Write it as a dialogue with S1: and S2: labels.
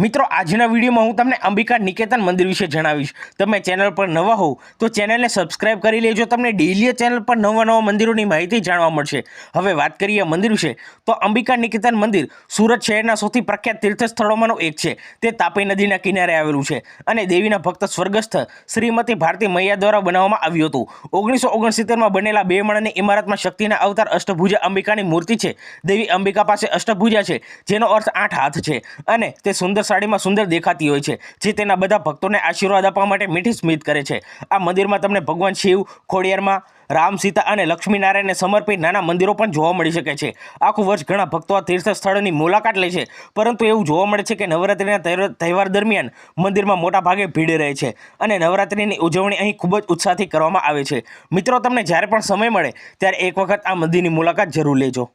S1: મિત્રો, આજના વિડીયોમાં હું તમને અંબિકા નિકેતન મંદિર વિશે જણાવીશ. તમે ચેનલ પર નવા હોવ તો ચેનલને સબસ્ક્રાઇબ કરી લેજો. તમને ડેઈલી ચેનલ પર નવા નવા મંદિરોની માહિતી જાણવા મળશે. હવે વાત કરીએ મંદિર વિશે. તો અંબિકા નિકેતન મંદિર સુરત શહેરના સૌથી પ્રખ્યાત તીર્થ સ્થળોમાંનું એક છે. તે તાપી નદીના કિનારે આવેલું છે અને દેવીના ભક્ત સ્વર્ગસ્થ શ્રીમતી ભારતી મૈયા દ્વારા બનાવવામાં આવ્યું હતું. ઓગણીસો ઓગણસિત્તેરમાં બનેલા બે માળની ઇમારતમાં શક્તિના અવતાર અષ્ટભુજા અંબિકાની મૂર્તિ છે. દેવી અંબિકા પાસે અષ્ટભુજા છે, જેનો અર્થ આઠ હાથ છે અને તે સુંદર સાડીમાં સુંદર દેખાતી હોય છે, જે તેના બધા ભક્તોને આશીર્વાદ આપવા માટે મીઠી સ્મિત કરે છે. આ મંદિરમાં તમને ભગવાન શિવ, ખોડિયારમાં રામ, સીતા અને લક્ષ્મીનારાયણને સમર્પિત નાના મંદિરો પણ જોવા મળી શકે છે. આખું વર્ષ ઘણા ભક્તો આ તીર્થ સ્થળની મુલાકાત લે છે, પરંતુ એવું જોવા મળે છે કે નવરાત્રિના તહેવાર- દરમિયાન મંદિરમાં મોટા ભાગે ભીડ રહે છે અને નવરાત્રિની ઉજવણી અહીં ખૂબ જ ઉત્સાહથી કરવામાં આવે છે. મિત્રો, તમને જ્યારે પણ સમય મળે, ત્યારે એક વખત આ મંદિરની મુલાકાત જરૂર લેજો.